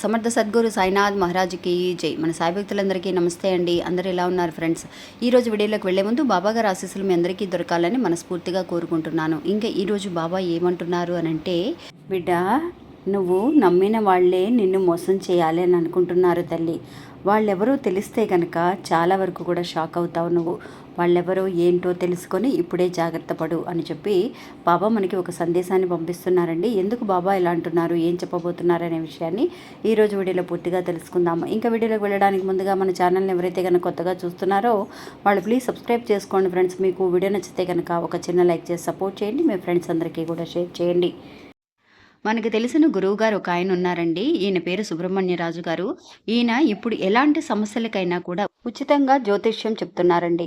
సమర్థ సద్గురు సాయినాథ్ మహారాజుకి జై. మన సాయి భక్తులందరికీ నమస్తే అండి. అందరూ ఎలా ఉన్నారు ఫ్రెండ్స్? ఈ రోజు వీడియోలోకి వెళ్ళే ముందు బాబా గారి ఆశీస్సులు మీ అందరికీ దొరకాలని మనస్ఫూర్తిగా కోరుకుంటున్నాను. ఇంకా ఈ రోజు బాబా ఏమంటున్నారు అని అంటే బిడ్డ నువ్వు నమ్మిన వాళ్ళే నిన్ను మోసం చేయాలి అని అనుకుంటున్నారు తల్లి. వాళ్ళెవరూ తెలిస్తే కనుక చాలా వరకు కూడా షాక్ అవుతావు నువ్వు. వాళ్ళెవరో ఏంటో తెలుసుకొని ఇప్పుడే జాగ్రత్త పడు అని చెప్పి బాబా మనకి ఒక సందేశాన్ని పంపిస్తున్నారండి. ఎందుకు బాబా ఇలా అంటున్నారు? ఏం చెప్పబోతున్నారు అనే విషయాన్ని ఈ రోజు వీడియోలో పూర్తిగా తెలుసుకుందాము. ఇంకా వీడియోలోకి వెళ్ళడానికి ముందుగా మన ఛానల్ని ఎవరైతే కనుక కొత్తగా చూస్తున్నారో వాళ్ళు ప్లీజ్ సబ్స్క్రైబ్ చేసుకోండి ఫ్రెండ్స్. మీకు వీడియో నచ్చితే కనుక ఒక చిన్న లైక్ చేసి సపోర్ట్ చేయండి. మీ ఫ్రెండ్స్ అందరికీ కూడా షేర్ చేయండి. మనకు తెలిసిన గురువు గారు ఒక ఆయన ఉన్నారండి. ఈయన పేరు సుబ్రహ్మణ్యరాజు గారు. ఈయన ఇప్పుడు ఎలాంటి సమస్యలకైనా కూడా ఉచితంగా జ్యోతిష్యం చెప్తున్నారండి.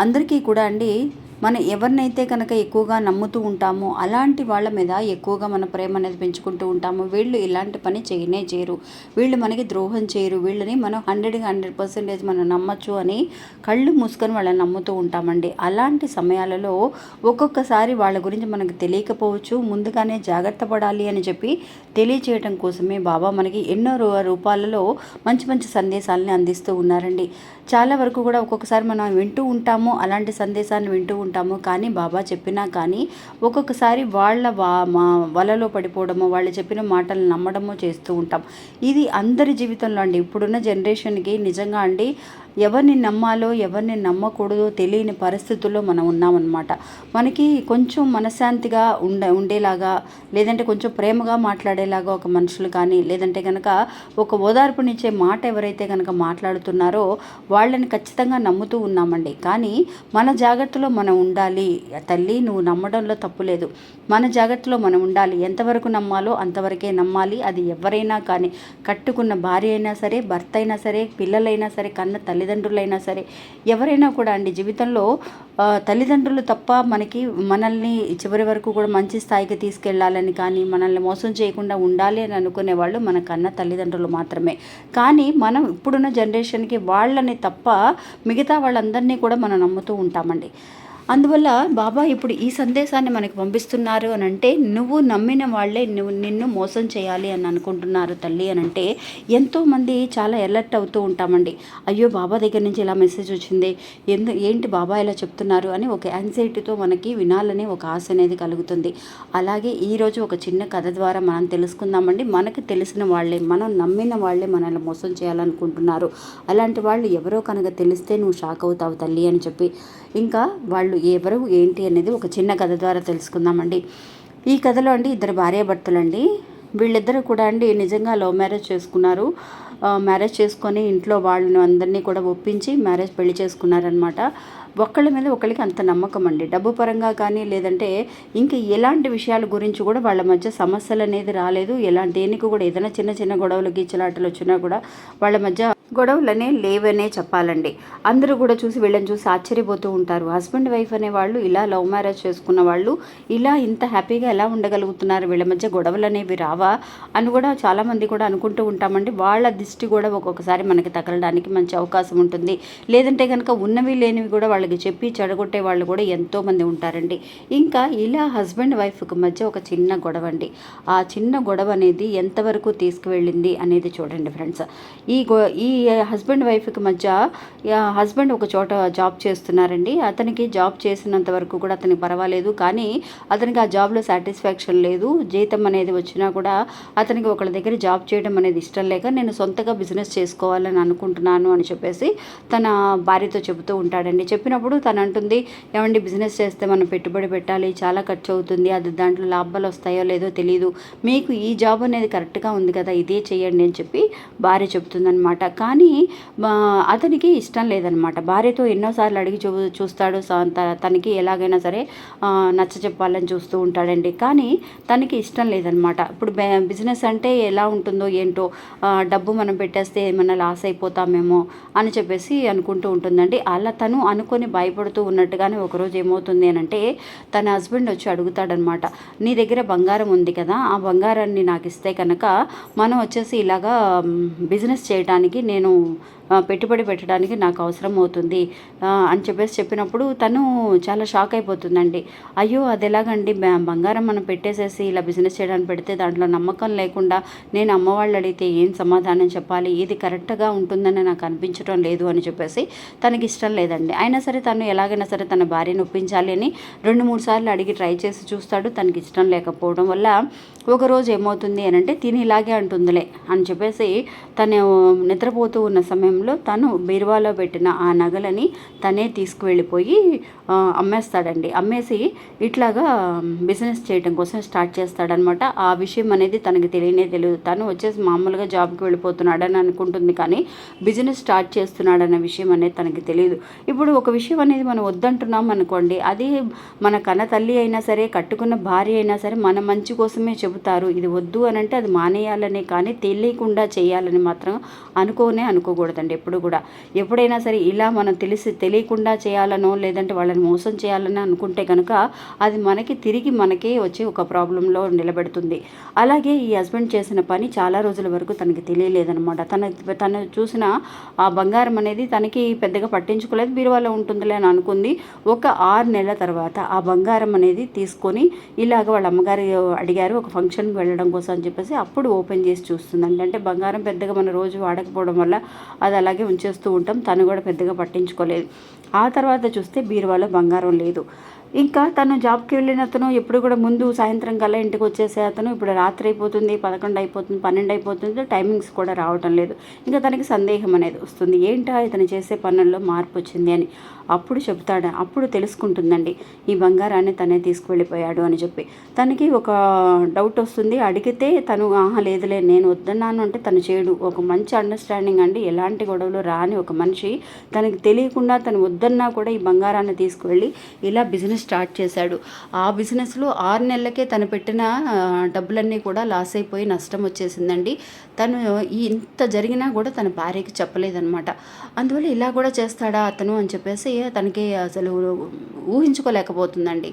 అందరికీ కూడా అండి మనం ఎవరినైతే కనుక ఎక్కువగా నమ్ముతూ ఉంటామో అలాంటి వాళ్ళ మీద ఎక్కువగా మన ప్రేమ అనేది పెంచుకుంటూ ఉంటాము వీళ్ళు ఇలాంటి పని చేయనే చేయరు. వీళ్ళు మనకి ద్రోహం చేయరు. వీళ్ళని మనం హండ్రెడ్కి హండ్రెడ్ పర్సెంటేజ్ మనం నమ్మచ్చు అని కళ్ళు మూసుకొని వాళ్ళని నమ్ముతూ ఉంటామండి. అలాంటి సమయాలలో ఒక్కొక్కసారి వాళ్ళ గురించి మనకు తెలియకపోవచ్చు ముందుగానే జాగ్రత్త పడాలి అని చెప్పి తెలియచేయడం కోసమే బాబా మనకి ఎన్నో రూ- రూపాలలో మంచి మంచి సందేశాలని అందిస్తూ ఉన్నారండి. చాలా వరకు కూడా ఒక్కొక్కసారి మనం వింటూ ఉంటాము అలాంటి సందేశాన్ని వింటూ ఉంటాము. కానీ బాబా చెప్పినా కానీ ఒక్కొక్కసారి వాళ్ళ మా వలలో పడిపోవడము వాళ్ళు చెప్పిన మాటలు నమ్మడము చేస్తూ ఉంటాం. ఇది అందరి జీవితంలో అండి. ఇప్పుడున్న జనరేషన్కి నిజంగా అండి ఎవరిని నమ్మాలో ఎవరిని నమ్మకూడదో తెలియని పరిస్థితుల్లో మనం ఉన్నామన్నమాట. మనకి కొంచెం మనశ్శాంతిగా ఉండ ఉండేలాగా లేదంటే కొంచెం ప్రేమగా మాట్లాడేలాగా ఒక మనుషులు కానీ లేదంటే కనుక ఒక ఓదార్పునిచ్చే మాట ఎవరైతే కనుక మాట్లాడుతున్నారో వాళ్ళని ఖచ్చితంగా నమ్ముతూ ఉన్నామండి. కానీ మన జాగ్రత్తలో మనం ఉండాలి. తల్లి నువ్వు నమ్మడంలో తప్పు లేదు. మన జాగ్రత్తలో మనం ఉండాలి. ఎంతవరకు నమ్మాలో అంతవరకే నమ్మాలి. అది ఎవరైనా కానీ కట్టుకున్న భార్య అయినా సరే భర్త అయినా సరే పిల్లలైనా సరే కన్న తల్లి తల్లిదండ్రులైనా సరే ఎవరైనా కూడా అండి జీవితంలో తల్లిదండ్రులు తప్ప మనకి మనల్ని చివరి వరకు కూడా మంచి స్థాయికి తీసుకెళ్ళాలని కానీ మనల్ని మోసం చేయకుండా ఉండాలి అని అనుకునే వాళ్ళు మన కన్న తల్లిదండ్రులు మాత్రమే. కానీ మనం ఇప్పుడున్న జనరేషన్కి వాళ్ళని తప్ప మిగతా వాళ్ళందరినీ కూడా మనం నమ్ముతూ ఉంటామండి. అందువల్ల బాబా ఇప్పుడు ఈ సందేశాన్ని మనకు పంపిస్తున్నారు అని అంటే నువ్వు నమ్మిన వాళ్ళే నువ్వు నిన్ను మోసం చేయాలి అని అనుకుంటున్నారు తల్లి అని అంటే ఎంతోమంది చాలా ఎలర్ట్ అవుతూ ఉంటామండి. అయ్యో బాబా దగ్గర నుంచి ఇలా మెసేజ్ వచ్చింది. ఎందు ఏంటి బాబా ఇలా చెప్తున్నారు? అని ఒక యాంగ్జైటీతో మనకి వినాలని ఒక ఆశ అనేది కలుగుతుంది. అలాగే ఈరోజు ఒక చిన్న కథ ద్వారా మనం తెలుసుకుందామండి. మనకు తెలిసిన వాళ్ళే మనం నమ్మిన వాళ్ళే మనల్ని మోసం చేయాలనుకుంటున్నారు. అలాంటి వాళ్ళు ఎవరో కనుక తెలిస్తే నువ్వు షాక్ అవుతావు తల్లి అని చెప్పి. ఇంకా వాళ్ళు ఎవరు ఏంటి అనేది ఒక చిన్న కథ ద్వారా తెలుసుకుందామండి. ఈ కథలో అండి ఇద్దరు భార్యాభర్తలండి. వీళ్ళిద్దరూ కూడా అండి నిజంగా లవ్ మ్యారేజ్ చేసుకున్నారు. మ్యారేజ్ చేసుకొని ఇంట్లో వాళ్ళని అందరినీ కూడా ఒప్పించి మ్యారేజ్ పెళ్ళి చేసుకున్నారనమాట ఒకళ్ళ మీద ఒకళ్ళకి అంత నమ్మకం అండి. డబ్బు పరంగా కానీ లేదంటే ఇంకా ఎలాంటి విషయాల గురించి కూడా వాళ్ళ మధ్య సమస్యలు అనేది రాలేదు. ఎలాంటి దేనికి కూడా ఏదైనా చిన్న చిన్న గొడవలు గీచలాటలు వచ్చినా కూడా వాళ్ళ మధ్య గొడవలనే లేవనే చెప్పాలండి. అందరూ కూడా చూసి వీళ్ళని చూసి ఆశ్చర్యపోతూ ఉంటారు. హస్బెండ్ వైఫ్ అనే వాళ్ళు ఇలా లవ్ మ్యారేజ్ చేసుకున్న వాళ్ళు ఇలా ఇంత హ్యాపీగా ఎలా ఉండగలుగుతున్నారు? వీళ్ళ మధ్య గొడవలు అనేవి రావా? అని కూడా చాలామంది కూడా అనుకుంటూ ఉంటామండి. వాళ్ళ దిష్టి కూడా ఒక్కొక్కసారి మనకి తగలడానికి మంచి అవకాశం ఉంటుంది. లేదంటే కనుక ఉన్నవి లేనివి కూడా వాళ్ళకి చెప్పి చెడగొట్టే వాళ్ళు కూడా ఎంతోమంది ఉంటారండి. ఇంకా ఇలా హస్బెండ్ వైఫ్కి మధ్య ఒక చిన్న గొడవ అండి. ఆ చిన్న గొడవ అనేది ఎంతవరకు తీసుకువెళ్ళింది అనేది చూడండి ఫ్రెండ్స్. ఈ గొ ఈ హస్బెండ్ వైఫ్కి మధ్య హస్బెండ్ ఒక చోట జాబ్ చేస్తున్నారండి. అతనికి జాబ్ చేసినంత వరకు కూడా అతనికి పర్వాలేదు. కానీ అతనికి ఆ జాబ్లో సాటిస్ఫాక్షన్ లేదు. జీతం అనేది వచ్చినా కూడా అతనికి ఒకళ్ళ దగ్గర జాబ్ చేయడం అనేది ఇష్టం లేక నేను సొంత సొంతగా బిజినెస్ చేసుకోవాలని అనుకుంటున్నాను అని చెప్పేసి తన భార్యతో చెబుతూ ఉంటాడండి. చెప్పినప్పుడు తను అంటుంది ఏమండి బిజినెస్ చేస్తే మనం పెట్టుబడి పెట్టాలి చాలా ఖర్చు అవుతుంది అది దాంట్లో లాభాలు వస్తాయో లేదో తెలియదు మీకు ఈ జాబ్ అనేది కరెక్ట్గా ఉంది కదా ఇదే చేయండి అని చెప్పి భార్య చెప్తుందనమాట కానీ అతనికి ఇష్టం లేదనమాట భార్యతో ఎన్నోసార్లు అడిగి చూ చూస్తాడు త- తనకి ఎలాగైనా సరే నచ్చ చెప్పాలని చూస్తూ ఉంటాడండి. కానీ తనకి ఇష్టం లేదనమాట ఇప్పుడు బిజినెస్ అంటే ఎలా ఉంటుందో ఏంటో డబ్బు మన మనం పెట్టేస్తే ఏమన్నా లాస్ అయిపోతామేమో అని చెప్పేసి అనుకుంటూ ఉంటుందండి. అలా తను అనుకొని భయపడుతూ ఉన్నట్టుగానే ఒకరోజు ఏమవుతుంది అని అంటే తన హస్బెండ్ వచ్చి అడుగుతాడనమాట నీ దగ్గర బంగారం ఉంది కదా ఆ బంగారాన్ని నాకు ఇస్తే కనుక మనం వచ్చేసి ఇలాగా బిజినెస్ చేయడానికి నేను పెట్టుబడి పెట్టడానికి నాకు అవసరం అవుతుంది. అని చెప్పేసి చెప్పినప్పుడు తను చాలా షాక్ అయిపోతుందండి. అయ్యో అది ఎలాగండి? బంగారం మనం పెట్టేసేసి ఇలా బిజినెస్ చేయడానికి పెడితే దాంట్లో నమ్మకం లేకుండా నేను అమ్మవాళ్ళు అడిగితే ఏం సమాధానం చెప్పాలి? ఇది కరెక్ట్గా ఉంటుందని నాకు అనిపించడం లేదు అని చెప్పేసి తనకి ఇష్టం లేదండి. అయినా సరే తను ఎలాగైనా సరే తన భార్యను ఒప్పించాలి అని రెండు మూడు సార్లు అడిగి ట్రై చేసి చూస్తాడు. తనకి ఇష్టం లేకపోవడం వల్ల ఒకరోజు ఏమవుతుంది అని అంటే తిని ఇలాగే అంటుందిలే అని చెప్పేసి తను నిద్రపోతూ ఉన్న సమయం సమయంలో తను బీరువాలో పెట్టిన ఆ నగలని తనే తీసుకువెళ్ళిపోయి అమ్మేస్తాడండి. అమ్మేసి ఇట్లాగా బిజినెస్ చేయడం కోసం స్టార్ట్ చేస్తాడనమాట. ఆ విషయం అనేది తనకి తెలియనే తెలియదు. తను వచ్చేసి మామూలుగా జాబ్కి వెళ్ళిపోతున్నాడని అనుకుంటుంది కానీ బిజినెస్ స్టార్ట్ చేస్తున్నాడన్న విషయం అనేది తనకి తెలియదు. ఇప్పుడు ఒక విషయం అనేది మనం వద్దంటున్నాం అనుకోండి అది మన కన్న తల్లి అయినా సరే కట్టుకున్న భార్య అయినా సరే మన మంచి కోసమే చెబుతారు. ఇది వద్దు అని అంటే అది మానేయాలని కానీ తెలియకుండా చేయాలని మాత్రం అనుకోనే అనుకోకూడదండి. ఎప్పుడు కూడా. ఎప్పుడైనా సరే ఇలా మనం తెలిసి తెలియకుండా చేయాలనో లేదంటే వాళ్ళని మోసం చేయాలని అనుకుంటే కనుక అది మనకి తిరిగి మనకే వచ్చి ఒక ప్రాబ్లంలో నిలబెడుతుంది. అలాగే ఈ హస్బెండ్ చేసిన పని చాలా రోజుల వరకు తనకి తెలియలేదనమాట తన తను చూసిన ఆ బంగారం అనేది తనకి పెద్దగా పట్టించుకోలేదు బీరువాలో ఉంటుందిలే అని అనుకుంది. ఒక ఆరు నెలల తర్వాత ఆ బంగారం అనేది తీసుకొని ఇలాగ వాళ్ళ అమ్మగారు అడిగారు ఒక ఫంక్షన్కి వెళ్ళడం కోసం అని చెప్పేసి అప్పుడు ఓపెన్ చేసి చూస్తుందండి అంటే బంగారం పెద్దగా మన రోజు వాడకపోవడం వల్ల అది అలాగే ఉంచేస్తూ ఉంటాం. తను కూడా పెద్దగా పట్టించుకోలేదు. ఆ తర్వాత చూస్తే బీరువాలో బంగారం లేదు. ఇంకా తను జాబ్కి వెళ్ళిన అతను ఎప్పుడు కూడా ముందు సాయంత్రం కల్లా ఇంటికి వచ్చేసే అతను ఇప్పుడు రాత్రి అయిపోతుంది పదకొండు అయిపోతుంది పన్నెండు అయిపోతుంది టైమింగ్స్ కూడా రావటం లేదు. ఇంకా తనకి సందేహం అనేది వస్తుంది. ఏంటా ఇతను చేసే పనుల్లో మార్పు వచ్చింది అని. అప్పుడు చెప్తాడు అప్పుడు తెలుసుకుంటుందండి. ఈ బంగారాన్ని తనే తీసుకువెళ్ళిపోయాడు అని చెప్పి. తనకి ఒక డౌట్ వస్తుంది. అడిగితే తను ఆహా లేదులే నేను వద్దన్నాను అంటే తను చేయడు. ఒక మంచి అండర్స్టాండింగ్ అండి. ఎలాంటి గొడవలు రాని ఒక మనిషి. తనకి తెలియకుండా తను వద్దన్నా కూడా ఈ బంగారాన్ని తీసుకువెళ్ళి ఇలా బిజినెస్ స్టార్ట్ చేశాడు. ఆ బిజినెస్లో ఆరు నెలలకే తను పెట్టిన డబ్బులన్నీ కూడా లాస్ అయిపోయి నష్టం వచ్చేసిందండి. తను ఇంత జరిగినా కూడా తన భార్యకి చెప్పలేదన్నమాట. అందువల్ల ఇలా కూడా చేస్తాడా అతను అని చెప్పేసి తనకి అసలు ఊహించుకోలేకపోతుందండి.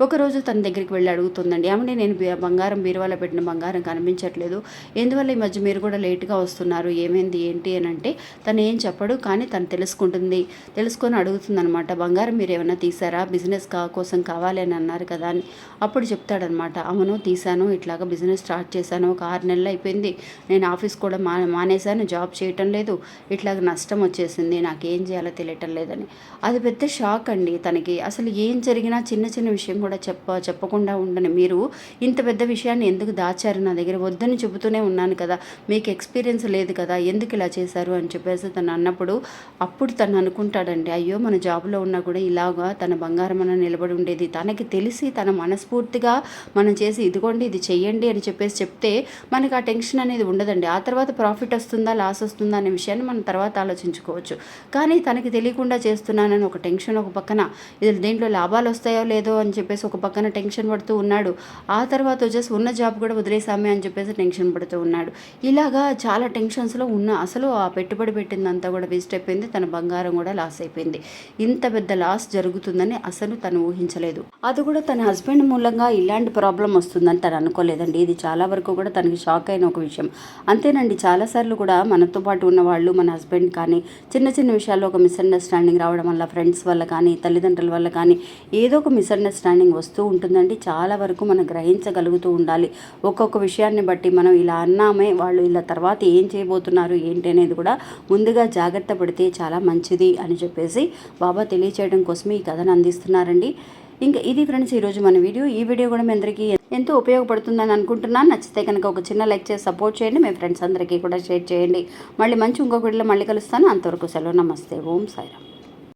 ఒకరోజు తన దగ్గరికి వెళ్ళి అడుగుతుందండి ఏమంటే నేను బంగారం బీరువాలో పెట్టిన బంగారం కనిపించట్లేదు. ఎందువల్ల ఈ మధ్య మీరు కూడా లేట్గా వస్తున్నారు? ఏమైంది? ఏంటి? అని అంటే తను ఏం చెప్పడు కానీ తను తెలుసుకుంటుంది. తెలుసుకొని అడుగుతుందనమాట బంగారం మీరు ఏమైనా తీసారా? బిజినెస్ కా కోసం కావాలి అని అన్నారు కదా అని. అప్పుడు చెప్తాడనమాట అవును తీశాను ఇట్లాగా బిజినెస్ స్టార్ట్ చేశాను. ఒక ఆరు నెలలు అయిపోయింది. నేను ఆఫీస్ కూడా మా మానేశాను. జాబ్ చేయటం లేదు. ఇట్లాగ నష్టం వచ్చేసింది. నాకు ఏం చేయాలో తెలియటం లేదని. అది పెద్ద షాక్ అండి తనకి. అసలు ఏం జరిగినా చిన్న చిన్న విషయం కూడా చెప్ప చెప్పకుండా ఉండని. మీరు ఇంత పెద్ద విషయాన్ని ఎందుకు దాచారు నా దగ్గర? వద్దని చెబుతూనే ఉన్నాను కదా. మీకు ఎక్స్పీరియన్స్ లేదు కదా. ఎందుకు ఇలా చేశారు అని చెప్పేసి తను అన్నప్పుడు అప్పుడు తను అనుకుంటాడండి అయ్యో మన జాబ్లో ఉన్నా కూడా ఇలాగా తన బంగారం అన్న నిలబడి ఉండేది. తనకి తెలిసి తన మనస్ఫూర్తిగా మనం చేసి ఇదిగోండి ఇది చెయ్యండి అని చెప్పేసి చెప్తే మనకి ఆ టెన్షన్ అనేది ఉండదండి. ఆ తర్వాత ప్రాఫిట్ వస్తుందా లాస్ వస్తుందా అనే విషయాన్ని మనం తర్వాత ఆలోచించుకోవచ్చు. కానీ తనకి తెలియకుండా చేస్తున్నానని ఒక టెన్షన్ ఒక పక్కన ఇది దీంట్లో లాభాలు వస్తాయో లేదో అని చెప్పి చెప్పేసి ఒక పక్కన టెన్షన్ పడుతూ ఉన్నాడు. ఆ తర్వాత వచ్చేసి ఉన్న జాబ్ కూడా వదిలేసామే అని చెప్పేసి టెన్షన్ పడుతూ ఉన్నాడు. ఇలాగా చాలా టెన్షన్స్లో ఉన్న అసలు ఆ పెట్టుబడి పెట్టిందంతా కూడా వేస్ట్ అయిపోయింది. తన బంగారం కూడా లాస్ అయిపోయింది. ఇంత పెద్ద లాస్ జరుగుతుందని అసలు తను ఊహించలేదు. అది కూడా తన హస్బెండ్ మూలంగా ఇలాంటి ప్రాబ్లం వస్తుందని తను అనుకోలేదండి. ఇది చాలా వరకు కూడా తనకి షాక్ అయిన ఒక విషయం. అంతేనండి చాలాసార్లు కూడా మనతో పాటు ఉన్న వాళ్ళు మన హస్బెండ్ కానీ చిన్న చిన్న విషయాల్లో ఒక మిస్అండర్స్టాండింగ్ రావడం వల్ల ఫ్రెండ్స్ వల్ల కానీ తల్లిదండ్రుల వల్ల కానీ ఏదో ఒక మిస్అండర్స్టాండింగ్ వస్తూ ఉంటుందండి. చాలా వరకు మనం గ్రహించగలుగుతూ ఉండాలి. ఒక్కొక్క విషయాన్ని బట్టి మనం ఇలా అన్నామే వాళ్ళు ఇలా తర్వాత ఏం చేయబోతున్నారు ఏంటి అనేది కూడా ముందుగా జాగ్రత్త పడితే చాలా మంచిది అని చెప్పేసి బాబా తెలియచేయడం కోసమే ఈ కథను అందిస్తున్నారండి. ఇంకా ఇది ఫ్రెండ్స్ ఈరోజు మన వీడియో. ఈ వీడియో కూడా మీ అందరికీ ఎంతో ఉపయోగపడుతుందని అనుకుంటున్నాను. నచ్చితే కనుక ఒక చిన్న లైక్ చేసి సపోర్ట్ చేయండి. మీ ఫ్రెండ్స్ అందరికీ కూడా షేర్ చేయండి. మళ్ళీ మంచి ఇంకొక వీడియోలో మళ్ళీ కలుస్తాను. అంతవరకు సెలవు. నమస్తే. ఓం సాయిరామ్.